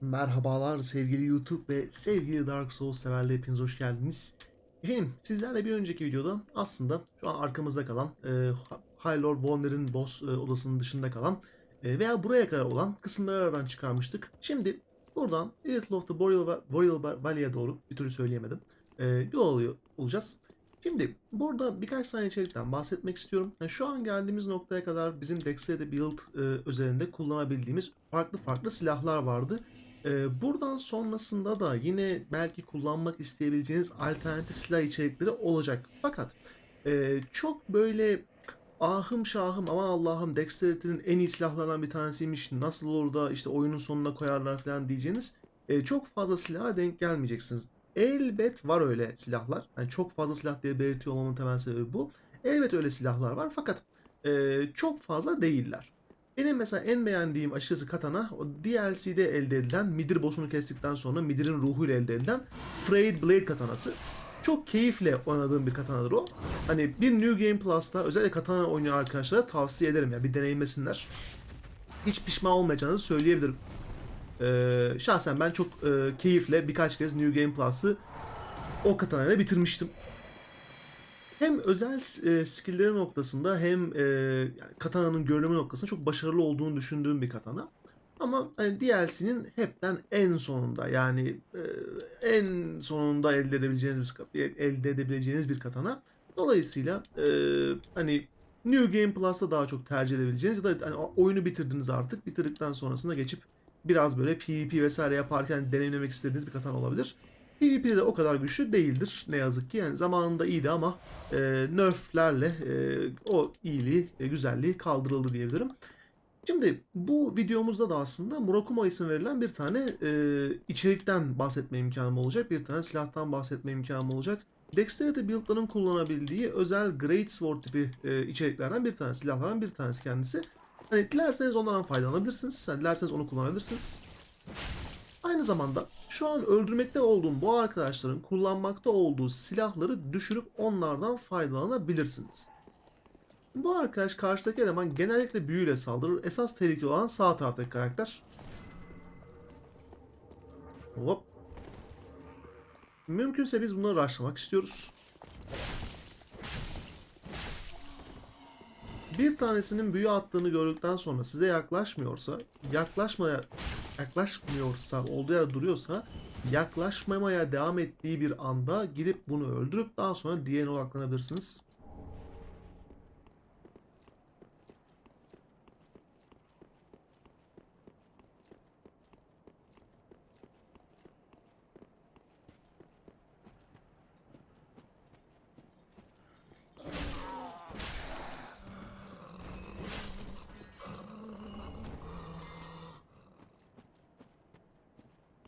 Merhabalar sevgili YouTube ve sevgili Dark Souls severler hepiniz hoş geldiniz. Efendim sizlerle bir önceki videoda aslında şu an arkamızda kalan e, High Lord Wonder'ın boss e, odasının dışında kalan e, veya buraya kadar olan kısımları aradan çıkarmıştık. Şimdi buradan Little of the Boreal, Boreal Va- Valley'e doğru bir türlü söyleyemedim. E, yol alıyor olacağız. Şimdi burada birkaç tane içerikten bahsetmek istiyorum. Yani şu an geldiğimiz noktaya kadar bizim Dexter'de build e, üzerinde kullanabildiğimiz farklı farklı silahlar vardı. Buradan sonrasında da yine belki kullanmak isteyebileceğiniz alternatif silah içerikleri olacak. Fakat çok böyle ahım şahım aman Allah'ım Dexterity'nin en iyi silahlarından bir tanesiymiş nasıl olur da işte oyunun sonuna koyarlar falan diyeceğiniz çok fazla silaha denk gelmeyeceksiniz. Elbet var öyle silahlar. Yani çok fazla silah diye belirtiyor olmamın temel sebebi bu. Elbet öyle silahlar var fakat çok fazla değiller. Benim mesela en beğendiğim açıkçası katana o DLC'de elde edilen Midir boss'unu kestikten sonra Midir'in ruhuyla elde edilen Frayed Blade katanası. Çok keyifle oynadığım bir katanadır o. Hani bir New Game Plus'ta özellikle katana oynayan arkadaşlara tavsiye ederim ya bir deneyimlesinler. Hiç pişman olmayacağınızı söyleyebilirim. Ee, şahsen ben çok e, keyifle birkaç kez New Game Plus'ı o katanayla bitirmiştim hem özel e, skill'leri noktasında hem e, yani katana'nın görünümü noktasında çok başarılı olduğunu düşündüğüm bir katana. Ama hani DLC'nin hepten en sonunda yani e, en sonunda elde edebileceğiniz bir, elde edebileceğiniz bir katana. Dolayısıyla e, hani New Game Plus'ta daha çok tercih edebileceğiniz ya da hani oyunu bitirdiniz artık. Bitirdikten sonrasında geçip biraz böyle PvP vesaire yaparken deneyimlemek istediğiniz bir katana olabilir. PvP'de de o kadar güçlü değildir ne yazık ki. Yani zamanında iyiydi ama e, nerflerle e, o iyiliği, e, güzelliği kaldırıldı diyebilirim. Şimdi bu videomuzda da aslında Murakuma isim verilen bir tane e, içerikten bahsetme imkanım olacak. Bir tane silahtan bahsetme imkanım olacak. Dexterity build'ların kullanabildiği özel Great Sword tipi e, içeriklerden bir tanesi, silahlardan bir tanesi kendisi. Hani dilerseniz ondan faydalanabilirsiniz. Yani dilerseniz onu kullanabilirsiniz. Aynı zamanda şu an öldürmekte olduğum bu arkadaşların kullanmakta olduğu silahları düşürüp onlardan faydalanabilirsiniz. Bu arkadaş karşıdaki eleman genellikle büyüyle saldırır. Esas tehlikeli olan sağ taraftaki karakter. Hop. Mümkünse biz bunları rushlamak istiyoruz. Bir tanesinin büyü attığını gördükten sonra size yaklaşmıyorsa, yaklaşmaya yaklaşmıyorsa, olduğu yerde duruyorsa, yaklaşmamaya devam ettiği bir anda gidip bunu öldürüp daha sonra diğerine odaklanabilirsiniz.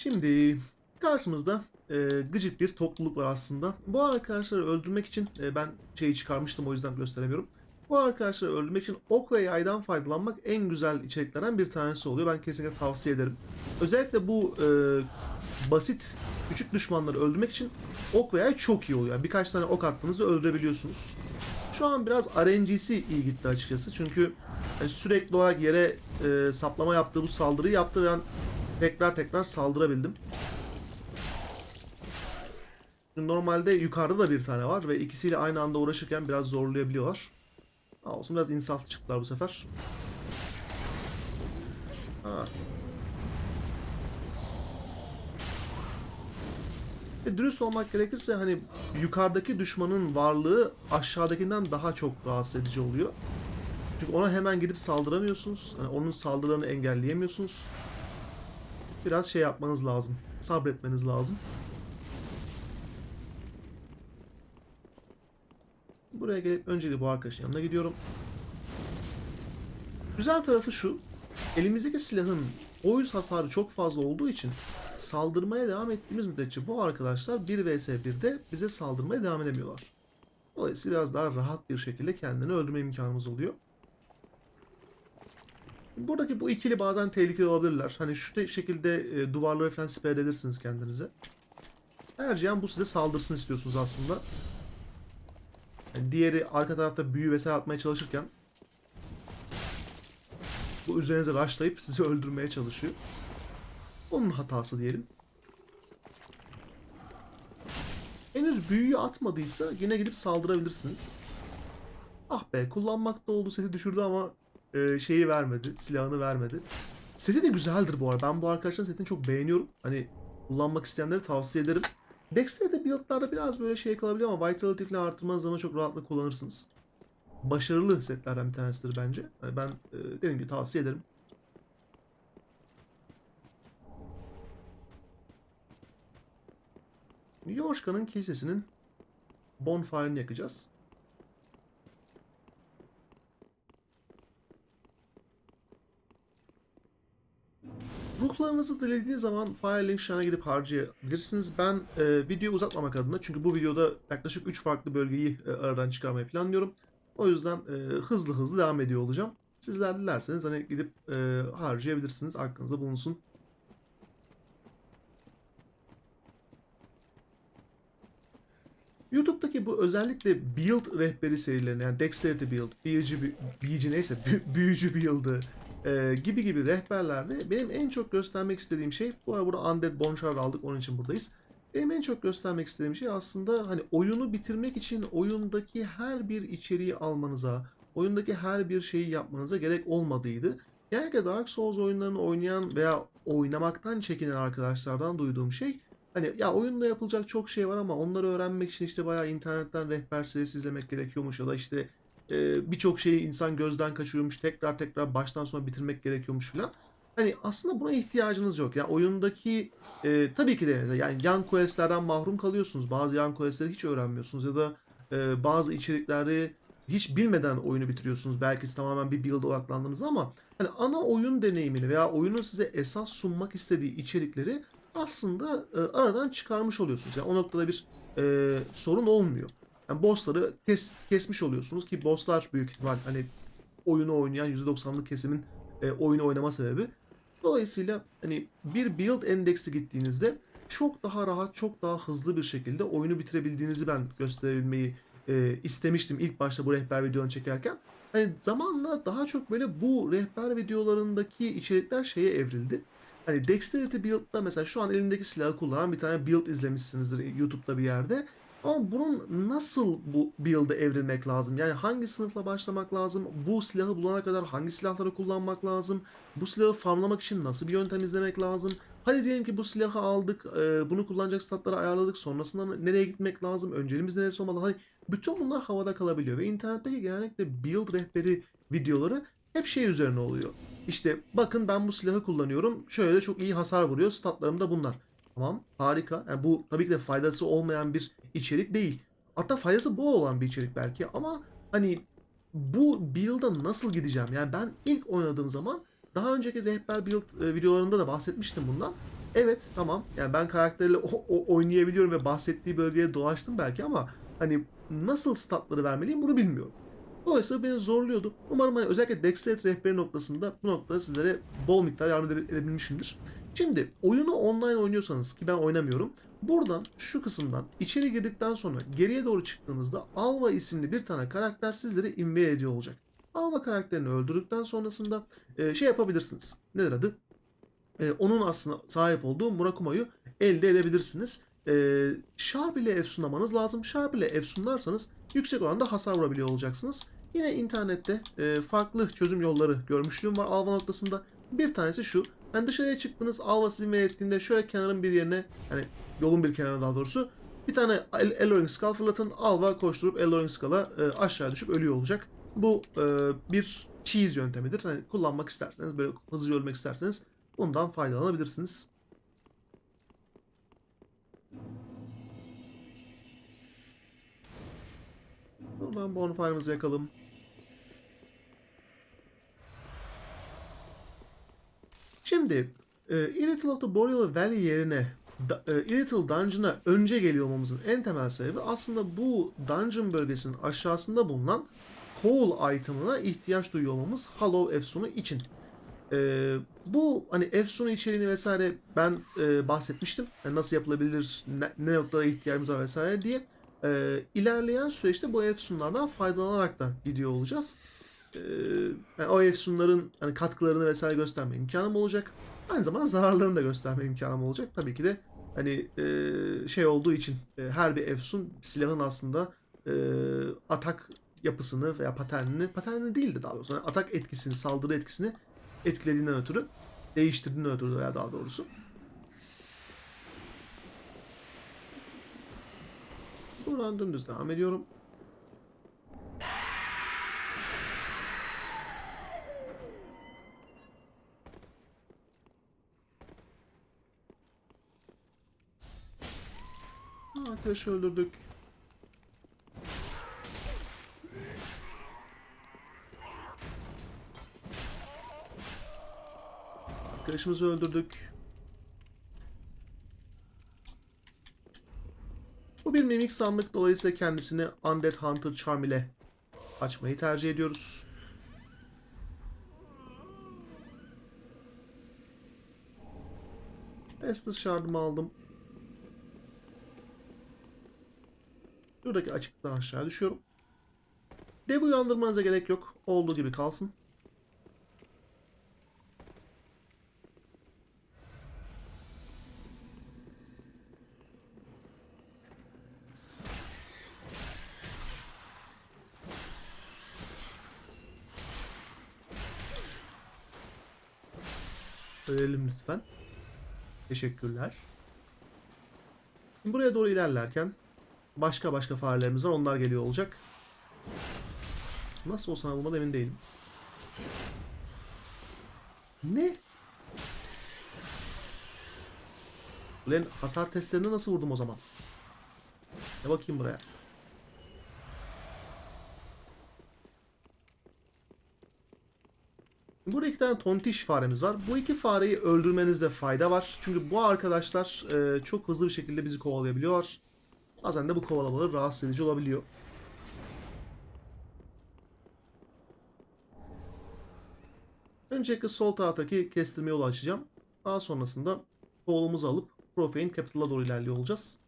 Şimdi karşımızda e, gıcık bir topluluk var aslında. Bu arkadaşları öldürmek için e, ben şeyi çıkarmıştım o yüzden gösteremiyorum. Bu arkadaşları öldürmek için ok ve yaydan faydalanmak en güzel içeriklerden bir tanesi oluyor. Ben kesinlikle tavsiye ederim. Özellikle bu e, basit küçük düşmanları öldürmek için ok ve yay çok iyi oluyor. Birkaç tane ok attığınızda öldürebiliyorsunuz. Şu an biraz RNG'si iyi gitti açıkçası. Çünkü yani sürekli olarak yere e, saplama yaptığı bu saldırıyı yaptı ve ben tekrar tekrar saldırabildim. Normalde yukarıda da bir tane var ve ikisiyle aynı anda uğraşırken biraz zorlayabiliyorlar. Ha, olsun biraz insaflı çıktılar bu sefer. Ha. Ve dürüst olmak gerekirse hani yukarıdaki düşmanın varlığı aşağıdakinden daha çok rahatsız edici oluyor. Çünkü ona hemen gidip saldıramıyorsunuz. Yani onun saldırılarını engelleyemiyorsunuz biraz şey yapmanız lazım. Sabretmeniz lazım. Buraya gelip öncelikle bu arkadaşın yanına gidiyorum. Güzel tarafı şu. Elimizdeki silahın oyuz hasarı çok fazla olduğu için saldırmaya devam ettiğimiz müddetçe bu arkadaşlar 1 vs 1'de bize saldırmaya devam edemiyorlar. Dolayısıyla biraz daha rahat bir şekilde kendini öldürme imkanımız oluyor. Buradaki bu ikili bazen tehlikeli olabilirler. Hani şu şekilde e, duvarları falan siper edebilirsiniz kendinize. Tercihen bu size saldırsın istiyorsunuz aslında. Yani diğeri arka tarafta büyü vesaire atmaya çalışırken bu üzerinize rushlayıp sizi öldürmeye çalışıyor. Onun hatası diyelim. Henüz büyüyü atmadıysa yine gidip saldırabilirsiniz. Ah be kullanmakta olduğu seti düşürdü ama e, şeyi vermedi. Silahını vermedi. Seti de güzeldir bu arada. Ben bu arkadaşların setini çok beğeniyorum. Hani kullanmak isteyenlere tavsiye ederim. Dexter'de build'larda biraz böyle şey kalabiliyor ama Vitality falan arttırmanız zaman çok rahatlıkla kullanırsınız. Başarılı setlerden bir tanesidir bence. Hani ben e, dediğim gibi tavsiye ederim. Yoşka'nın kilisesinin bonfire'ını yakacağız. Ruhlarınızı dilediğiniz zaman Firelink Shrine gidip harcayabilirsiniz. Ben e, videoyu uzatmamak adına çünkü bu videoda yaklaşık 3 farklı bölgeyi e, aradan çıkarmayı planlıyorum. O yüzden e, hızlı hızlı devam ediyor olacağım. Sizler dilerseniz hani gidip e, harcayabilirsiniz. Aklınızda bulunsun. YouTube'daki bu özellikle build rehberi serilerine yani Dexterity build, büyücü, büyücü neyse bü- büyücü build'ı e, gibi gibi rehberlerde benim en çok göstermek istediğim şey bu arada burada Undead Bonchar aldık onun için buradayız. Benim en çok göstermek istediğim şey aslında hani oyunu bitirmek için oyundaki her bir içeriği almanıza, oyundaki her bir şeyi yapmanıza gerek olmadığıydı. Genellikle Dark Souls oyunlarını oynayan veya oynamaktan çekinen arkadaşlardan duyduğum şey Hani ya oyunda yapılacak çok şey var ama onları öğrenmek için işte bayağı internetten rehber serisi izlemek gerekiyormuş ya da işte birçok şeyi insan gözden kaçırıyormuş tekrar tekrar baştan sona bitirmek gerekiyormuş filan. Hani aslında buna ihtiyacınız yok. Yani oyundaki e, tabii ki de yani yan questlerden mahrum kalıyorsunuz. Bazı yan questleri hiç öğrenmiyorsunuz ya da e, bazı içerikleri hiç bilmeden oyunu bitiriyorsunuz. Belki tamamen bir build'a odaklandınız ama hani ana oyun deneyimini veya oyunun size esas sunmak istediği içerikleri aslında e, aradan çıkarmış oluyorsunuz. Yani o noktada bir e, sorun olmuyor. Yani bossları kes, kesmiş oluyorsunuz ki bosslar büyük ihtimal hani oyunu oynayan %90'lık kesimin e, oyunu oynama sebebi. Dolayısıyla hani bir build endeksi gittiğinizde çok daha rahat, çok daha hızlı bir şekilde oyunu bitirebildiğinizi ben gösterebilmeyi e, istemiştim ilk başta bu rehber videonu çekerken. Hani zamanla daha çok böyle bu rehber videolarındaki içerikler şeye evrildi. Hani Dexterity Build'da mesela şu an elimdeki silahı kullanan bir tane build izlemişsinizdir YouTube'da bir yerde. Ama bunun nasıl bu build'e evrilmek lazım? Yani hangi sınıfla başlamak lazım? Bu silahı bulana kadar hangi silahları kullanmak lazım? Bu silahı farmlamak için nasıl bir yöntem izlemek lazım? Hadi diyelim ki bu silahı aldık, e, bunu kullanacak statları ayarladık. Sonrasında nereye gitmek lazım? Önceliğimiz neresi olmalı? Hani bütün bunlar havada kalabiliyor ve internetteki genellikle build rehberi videoları hep şey üzerine oluyor. İşte bakın ben bu silahı kullanıyorum. Şöyle çok iyi hasar vuruyor. Statlarım da bunlar. Tamam harika. Yani bu tabii ki de faydası olmayan bir içerik değil. Hatta faydası bu olan bir içerik belki ama hani bu build'a nasıl gideceğim? Yani ben ilk oynadığım zaman daha önceki rehber build e, videolarında da bahsetmiştim bundan. Evet tamam yani ben karakterle o, o, oynayabiliyorum ve bahsettiği bölgeye dolaştım belki ama hani nasıl statları vermeliyim bunu bilmiyorum. Dolayısıyla beni zorluyordu. Umarım hani özellikle Dexterity rehberi noktasında bu noktada sizlere bol miktar yardım ede- edebilmişimdir. Şimdi oyunu online oynuyorsanız ki ben oynamıyorum. Buradan şu kısımdan içeri girdikten sonra geriye doğru çıktığınızda Alva isimli bir tane karakter sizleri invade ediyor olacak. Alva karakterini öldürdükten sonrasında e, şey yapabilirsiniz. Nedir adı? E, onun aslında sahip olduğu Murakuma'yı elde edebilirsiniz. E, Sharp ile efsunlamanız lazım. Sharp ile efsunlarsanız yüksek oranda hasar vurabiliyor olacaksınız. Yine internette e, farklı çözüm yolları görmüşlüğüm var Alva noktasında. Bir tanesi şu. Yani dışarıya çıktınız Alva sizi ettiğinde şöyle kenarın bir yerine hani yolun bir kenarına daha doğrusu bir tane El- Eloring Skull fırlatın. Alva koşturup Eloring Skull'a e, aşağı düşüp ölüyor olacak. Bu e, bir cheese yöntemidir. Hani kullanmak isterseniz böyle hızlıca ölmek isterseniz bundan faydalanabilirsiniz. Buradan bonfire'ımızı yakalım. Şimdi e, Irritable of the Boreal Valley yerine da, e, Irritable Dungeon'a önce geliyor olmamızın en temel sebebi aslında bu dungeon bölgesinin aşağısında bulunan Hole item'ına ihtiyaç duyuyor olmamız Hollow Efsun'u için. E, bu hani Efsun'u içeriğini vesaire ben e, bahsetmiştim. Yani nasıl yapılabilir, ne, ne noktada ihtiyacımız var vesaire diye. E, ilerleyen süreçte bu Efsunlardan faydalanarak da gidiyor olacağız. E, o Efsunların hani katkılarını vesaire gösterme imkanım olacak. Aynı zamanda zararlarını da gösterme imkanım olacak. Tabii ki de hani e, şey olduğu için e, her bir Efsun silahın aslında e, atak yapısını veya paternini, paternini değil de daha doğrusu yani atak etkisini, saldırı etkisini etkilediğinden ötürü, değiştirdiğinden ötürü veya daha doğrusu. Buradan dümdüz devam ediyorum. Arkadaşı öldürdük. Arkadaşımızı öldürdük. Bu bir mimik sandık dolayısıyla kendisini Undead Hunter Charm ile açmayı tercih ediyoruz. Estes şardımı aldım. Şuradaki açıktan aşağı düşüyorum. Dev uyandırmanıza gerek yok. Olduğu gibi kalsın. Ölelim lütfen. Teşekkürler. Buraya doğru ilerlerken başka başka farelerimiz var. Onlar geliyor olacak. Nasıl olsa bulmadan emin değilim. Ne? Ulan hasar testlerini nasıl vurdum o zaman? Ne bakayım buraya. Burada iki tane tontiş faremiz var. Bu iki fareyi öldürmenizde fayda var. Çünkü bu arkadaşlar e, çok hızlı bir şekilde bizi kovalayabiliyorlar. Bazen de bu kovalamaları rahatsız edici olabiliyor. Öncelikle sol taraftaki kestirme yolu açacağım. Daha sonrasında kolumuzu alıp Profane Capital'a doğru ilerliyor olacağız.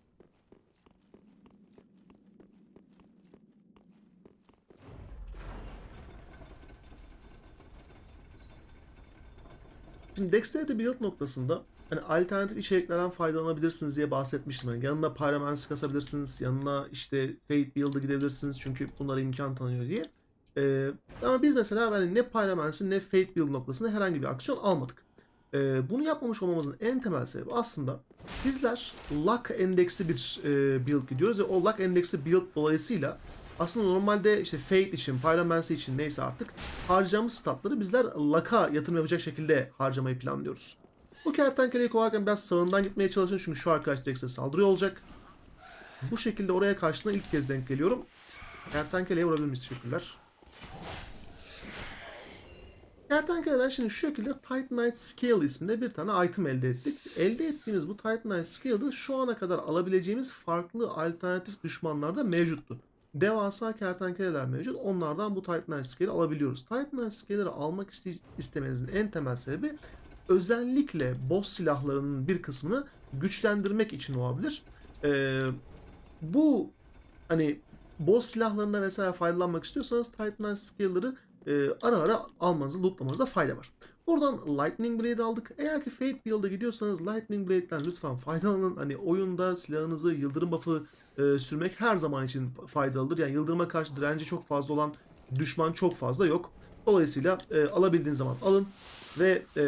Şimdi Dexterity Build noktasında hani alternatif içeriklerden faydalanabilirsiniz diye bahsetmiştim. Yani yanına Pyromancy kasabilirsiniz, yanına işte Fate Build'a gidebilirsiniz çünkü bunlara imkan tanıyor diye. Ee, ama biz mesela hani ne Pyromancy ne Fate Build noktasında herhangi bir aksiyon almadık. Ee, bunu yapmamış olmamızın en temel sebebi aslında bizler luck endeksli bir e, build gidiyoruz ve o luck endeksli build dolayısıyla aslında normalde işte Fate için, Pyromancy için neyse artık harcayacağımız statları bizler luck'a yatırım yapacak şekilde harcamayı planlıyoruz. Bu kertenkeleyi kovalarken biraz sağından gitmeye çalışın çünkü şu arkadaş Dex'e saldırıyor olacak. Bu şekilde oraya karşına ilk kez denk geliyorum. Kertenkeleye vurabilir miyiz? Teşekkürler. Kertenkeleden şimdi şu şekilde Titanite Scale isminde bir tane item elde ettik. Elde ettiğimiz bu Titanite Scale'da şu ana kadar alabileceğimiz farklı alternatif düşmanlar da mevcuttu. Devasa kertenkeleler mevcut. Onlardan bu Titanite Scale'i alabiliyoruz. Titanite Scale'leri almak iste- istemenizin en temel sebebi özellikle boss silahlarının bir kısmını güçlendirmek için olabilir. Ee, bu hani boss silahlarına vesaire faydalanmak istiyorsanız Titanite Scale'ları e, ara ara almanızda, lootlamanızda fayda var. Buradan Lightning Blade aldık. Eğer ki Fate Build'a gidiyorsanız Lightning Blade'den lütfen faydalanın. Hani oyunda silahınızı yıldırım buff'ı e, sürmek her zaman için faydalıdır. Yani yıldırıma karşı direnci çok fazla olan düşman çok fazla yok. Dolayısıyla e, alabildiğiniz zaman alın ve e,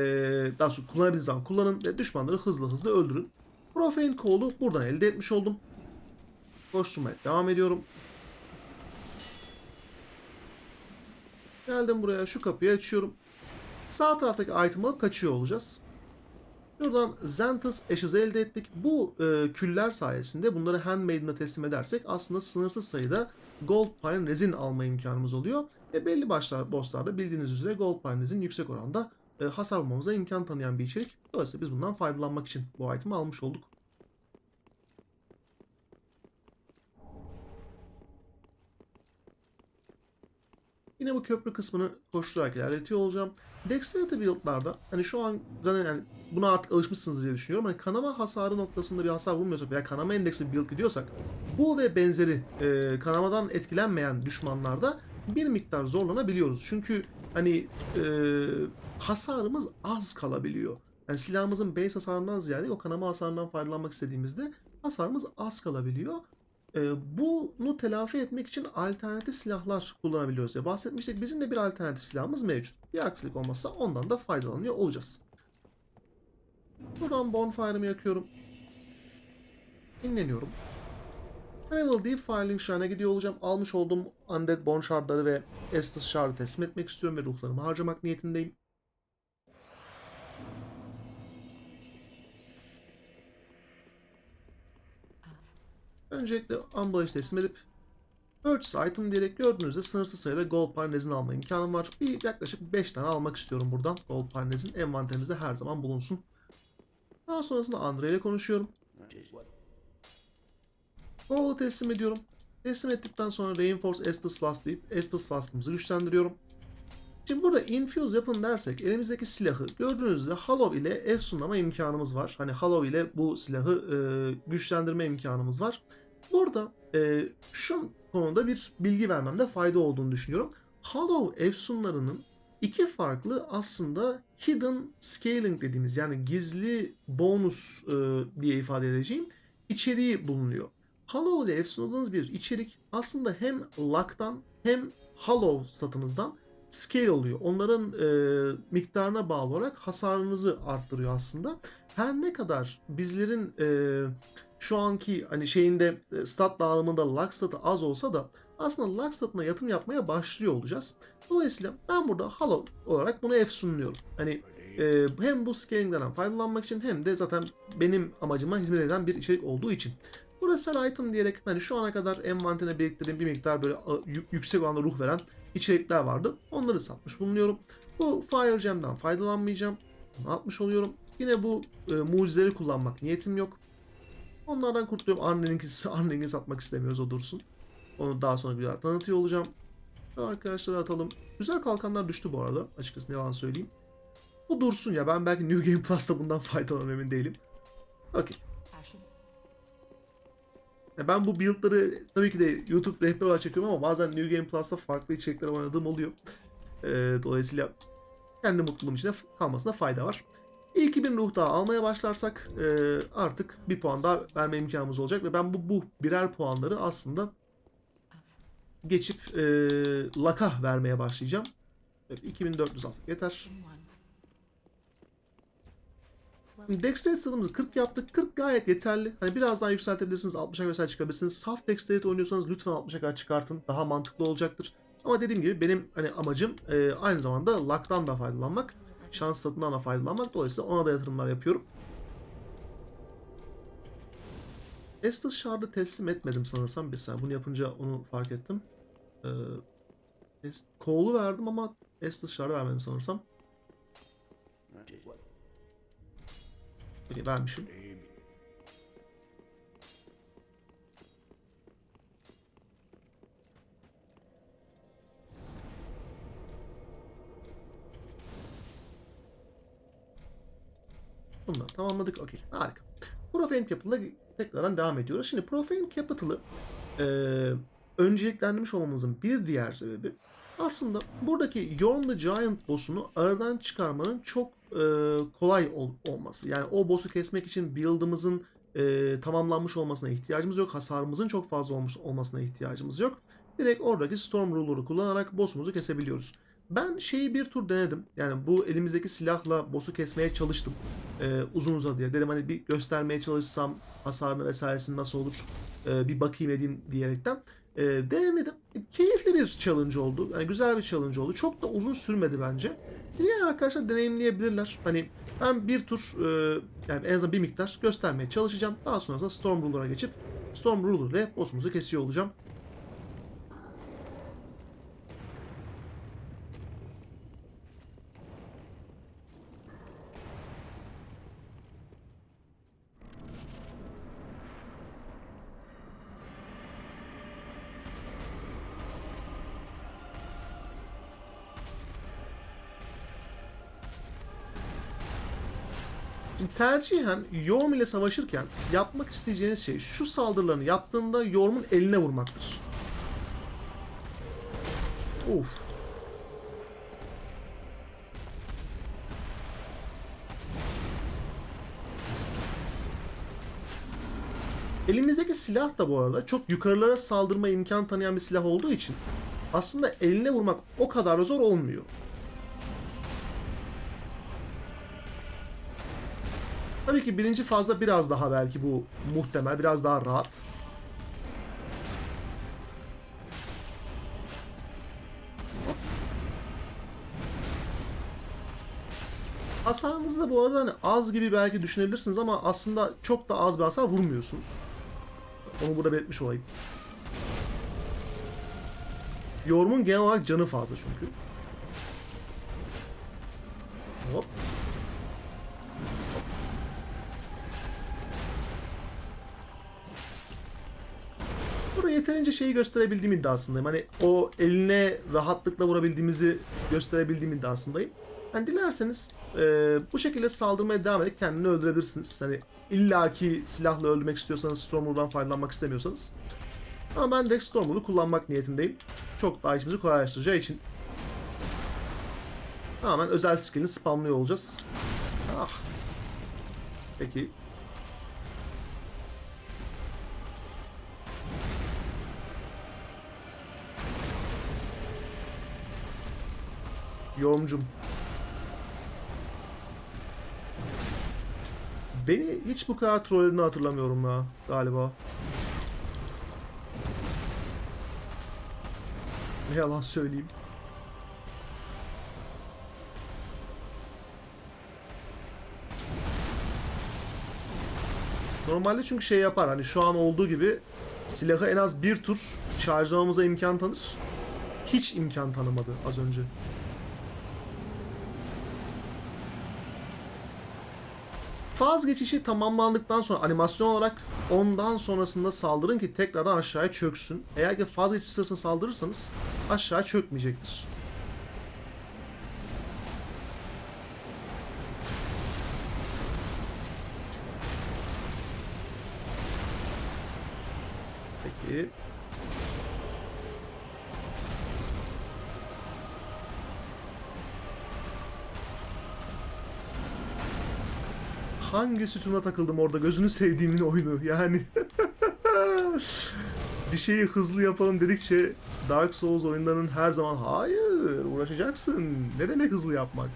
daha sonra kullanabildiğiniz zaman kullanın ve düşmanları hızlı hızlı öldürün. Profane Call'u buradan elde etmiş oldum. Koşturmaya devam ediyorum. Geldim buraya şu kapıyı açıyorum. Sağ taraftaki item'ı kaçıyor olacağız. Şuradan Xanthus Ashes elde ettik. Bu e, küller sayesinde bunları Handmaiden'a teslim edersek aslında sınırsız sayıda Gold Pine Resin alma imkanımız oluyor. Ve belli başlar bosslarda bildiğiniz üzere Gold Pine Resin yüksek oranda e, hasar bulmamıza imkan tanıyan bir içerik. Dolayısıyla biz bundan faydalanmak için bu item'i almış olduk. Yine bu köprü kısmını koşturarak ilerletiyor olacağım. Dexterity build'larda hani şu an zaten yani buna artık alışmışsınız diye düşünüyorum. Hani kanama hasarı noktasında bir hasar vurmuyorsak veya kanama endeksi build gidiyorsak bu ve benzeri e, kanamadan etkilenmeyen düşmanlarda bir miktar zorlanabiliyoruz. Çünkü hani e, hasarımız az kalabiliyor. Yani silahımızın base hasarından ziyade o kanama hasarından faydalanmak istediğimizde hasarımız az kalabiliyor. Ee, bunu telafi etmek için alternatif silahlar kullanabiliyoruz. Ya bahsetmiştik bizim de bir alternatif silahımız mevcut. Bir aksilik olmazsa ondan da faydalanıyor olacağız. Buradan bonfire'ımı yakıyorum. Dinleniyorum. Level D Filing Shrine'a gidiyor olacağım. Almış olduğum Undead Bone Shard'ları ve Estus Shard'ı teslim etmek istiyorum ve ruhlarımı harcamak niyetindeyim. Öncelikle ambalajı teslim edip Purchase item diyerek gördüğünüzde sınırsız sayıda gold parnezin alma imkanım var. Bir yaklaşık 5 tane almak istiyorum buradan. Gold parnezin envanterimizde her zaman bulunsun. Daha sonrasında Andre ile konuşuyorum. Gold'u teslim ediyorum. Teslim ettikten sonra Reinforce Estus Flask deyip Estus Flask'ımızı güçlendiriyorum. Şimdi burada infuse yapın dersek elimizdeki silahı gördüğünüz üzere Hollow ile efsunlama imkanımız var. Hani Hollow ile bu silahı e, güçlendirme imkanımız var. Burada e, şu konuda bir bilgi vermemde fayda olduğunu düşünüyorum. Hollow efsunlarının iki farklı aslında hidden scaling dediğimiz yani gizli bonus e, diye ifade edeceğim içeriği bulunuyor. Hollow ile efsunladığınız bir içerik aslında hem luck'tan hem Hollow statınızdan scale oluyor. Onların e, miktarına bağlı olarak hasarınızı arttırıyor aslında. Her ne kadar bizlerin e, şu anki hani şeyinde e, stat dağılımında luck statı az olsa da aslında luck statına yatırım yapmaya başlıyor olacağız. Dolayısıyla ben burada Hollow olarak bunu efsunluyorum. Hani e, hem bu scaling'den faydalanmak için hem de zaten benim amacıma hizmet eden bir içerik olduğu için. Burada sell item diyerek hani şu ana kadar envanterine biriktirdiğim bir miktar böyle yüksek oranda ruh veren içerikler vardı. Onları satmış bulunuyorum. Bu Fire Gem'den faydalanmayacağım. Bunu atmış oluyorum. Yine bu e, mucizeleri kullanmak niyetim yok. Onlardan kurtuluyorum. Arning'i Arning'i satmak istemiyoruz o dursun. Onu daha sonra daha tanıtıyor olacağım. Arkadaşlara atalım. Güzel kalkanlar düştü bu arada. Açıkçası yalan söyleyeyim. Bu dursun ya. Ben belki New Game Plus'ta bundan faydalanırım emin değilim. Okey. Ben bu build'ları tabii ki de YouTube rehber olarak çekiyorum ama bazen New Game Plus'ta farklı içerikler oynadığım oluyor. Ee, dolayısıyla kendi mutluluğum içinde kalmasına fayda var. Bir 2000 ruh daha almaya başlarsak e, artık bir puan daha verme imkanımız olacak ve ben bu, bu birer puanları aslında geçip e, laka vermeye başlayacağım. Evet, 2400 alsak yeter. Dexterity statımızı 40 yaptık. 40 gayet yeterli. Hani biraz daha yükseltebilirsiniz. 60'a vesaire çıkabilirsiniz. Saf Dexterity oynuyorsanız lütfen 60'a kadar çıkartın. Daha mantıklı olacaktır. Ama dediğim gibi benim hani amacım e, aynı zamanda luck'tan da faydalanmak. Şans statından da faydalanmak. Dolayısıyla ona da yatırımlar yapıyorum. Estus Shard'ı teslim etmedim sanırsam bir saniye. Bunu yapınca onu fark ettim. Ee, Coal'u verdim ama Estus Shard'ı vermedim sanırsam. Okey, vermişim. Bunları tamamladık. Okey. Harika. Profane Capital'a tekrardan devam ediyoruz. Şimdi Profane Capital'ı e, önceliklendirmiş olmamızın bir diğer sebebi aslında buradaki Yorn the Giant boss'unu aradan çıkarmanın çok e, kolay ol- olması. Yani o boss'u kesmek için build'ımızın e, tamamlanmış olmasına ihtiyacımız yok. Hasarımızın çok fazla olmuş olmasına ihtiyacımız yok. Direkt oradaki Storm Ruler'ı kullanarak boss'umuzu kesebiliyoruz. Ben şeyi bir tur denedim. Yani bu elimizdeki silahla boss'u kesmeye çalıştım. E, uzun uzadıya. Dedim hani bir göstermeye çalışsam hasarını vesairesini nasıl olur e, bir bakayım edeyim diyerekten. E, denemedim. Keyifli bir challenge oldu. Yani güzel bir challenge oldu. Çok da uzun sürmedi bence. Diğer arkadaşlar deneyimleyebilirler. Hani ben bir tur e, yani en azından bir miktar göstermeye çalışacağım. Daha sonrasında Storm Ruler'a geçip Storm Ruler ile boss'umuzu kesiyor olacağım. Tercihen Yoğum ile savaşırken yapmak isteyeceğiniz şey şu saldırılarını yaptığında Yoğum'un eline vurmaktır. Of. Elimizdeki silah da bu arada çok yukarılara saldırma imkan tanıyan bir silah olduğu için aslında eline vurmak o kadar zor olmuyor. Tabii ki birinci fazda biraz daha belki bu muhtemel, biraz daha rahat. Hasarınız da bu arada hani az gibi belki düşünebilirsiniz ama aslında çok da az bir hasar vurmuyorsunuz. Onu burada belirtmiş olayım. Yormun genel olarak canı fazla çünkü. Hop. Yeterince şeyi gösterebildiğim iddiasındayım. Hani o eline rahatlıkla vurabildiğimizi gösterebildiğim iddiasındayım. Hani dilerseniz e, bu şekilde saldırmaya devam edip kendini öldürebilirsiniz. Hani illaki silahla öldürmek istiyorsanız Stormward'dan faydalanmak istemiyorsanız. Ama ben direkt Stormward'u kullanmak niyetindeyim. Çok daha işimizi kolaylaştıracağı için. Tamamen özel skillini spamlıyor olacağız. Ah. Peki. Yorumcum. Beni hiç bu kadar trollediğini hatırlamıyorum ya galiba. Ne yalan söyleyeyim. Normalde çünkü şey yapar hani şu an olduğu gibi silahı en az bir tur şarjlamamıza imkan tanır. Hiç imkan tanımadı az önce. Faz geçişi tamamlandıktan sonra animasyon olarak ondan sonrasında saldırın ki tekrar aşağıya çöksün. Eğer ki faz geçişi sırasında saldırırsanız aşağı çökmeyecektir. Peki. Hangi sütuna takıldım orada gözünü sevdiğimin oyunu yani. bir şeyi hızlı yapalım dedikçe Dark Souls oyunlarının her zaman hayır uğraşacaksın. Ne demek hızlı yapmak?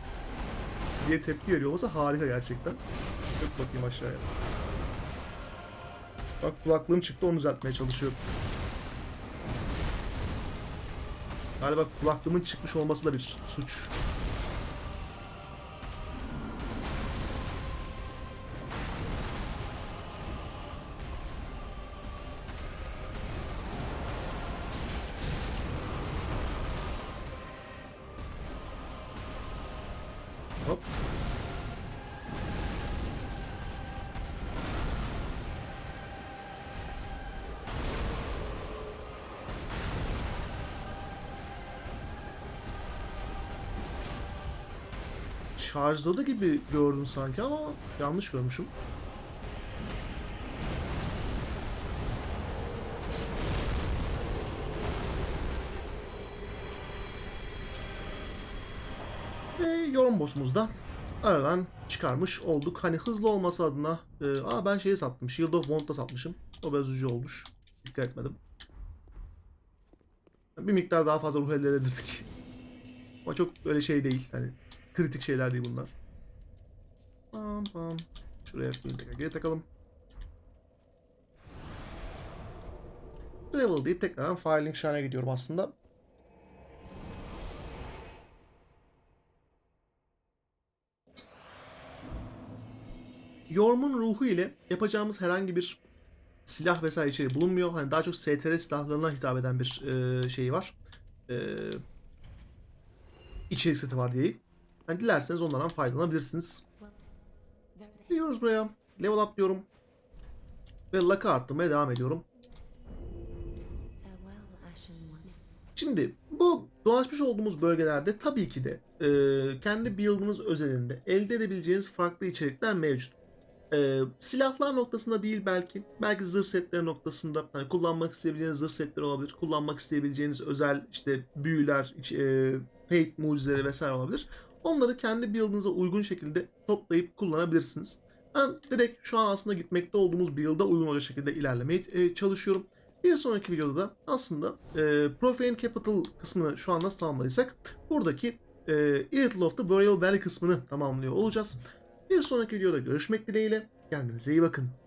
diye tepki veriyor olmasa harika gerçekten. Dök bakayım aşağıya. Bak kulaklığım çıktı onu düzeltmeye çalışıyorum. Galiba kulaklığımın çıkmış olması da bir suç. Şarjladı gibi gördüm sanki ama yanlış görmüşüm. Ve yorum boss'umuz da aradan çıkarmış olduk. Hani hızlı olması adına e, aa ben şeyi sattım. Shield of Wond'da satmışım. O biraz üzücü olmuş. Dikkat etmedim. Bir miktar daha fazla ruh elde edebilirdik. Ama çok öyle şey değil. Hani kritik şeyler değil bunlar. Pam pam. Şuraya geri takalım. Travel deyip tekrardan Filing Shine'a gidiyorum aslında. Yorm'un ruhu ile yapacağımız herhangi bir silah vesaire içeri bulunmuyor. Hani daha çok STR silahlarına hitap eden bir e, şeyi var. E, içerik seti var diyeyim. Hani dilerseniz onlardan faydalanabilirsiniz. Geliyoruz buraya. Level up diyorum. Ve luck'ı arttırmaya devam ediyorum. Şimdi bu dolaşmış olduğumuz bölgelerde tabii ki de e, kendi build'ınız özelinde elde edebileceğiniz farklı içerikler mevcut. E, silahlar noktasında değil belki, belki zırh setleri noktasında hani kullanmak isteyebileceğiniz zırh setleri olabilir, kullanmak isteyebileceğiniz özel işte büyüler, e, fate mucizeleri vesaire olabilir. Onları kendi build'ınıza uygun şekilde toplayıp kullanabilirsiniz. Ben direkt şu an aslında gitmekte olduğumuz bir yılda uygun olacak şekilde ilerlemeye e, çalışıyorum. Bir sonraki videoda da aslında e, Profane Capital kısmını şu an nasıl tamamladıysak buradaki e, Irtle of the Boreal Valley kısmını tamamlıyor olacağız. Bir sonraki videoda görüşmek dileğiyle. Kendinize iyi bakın.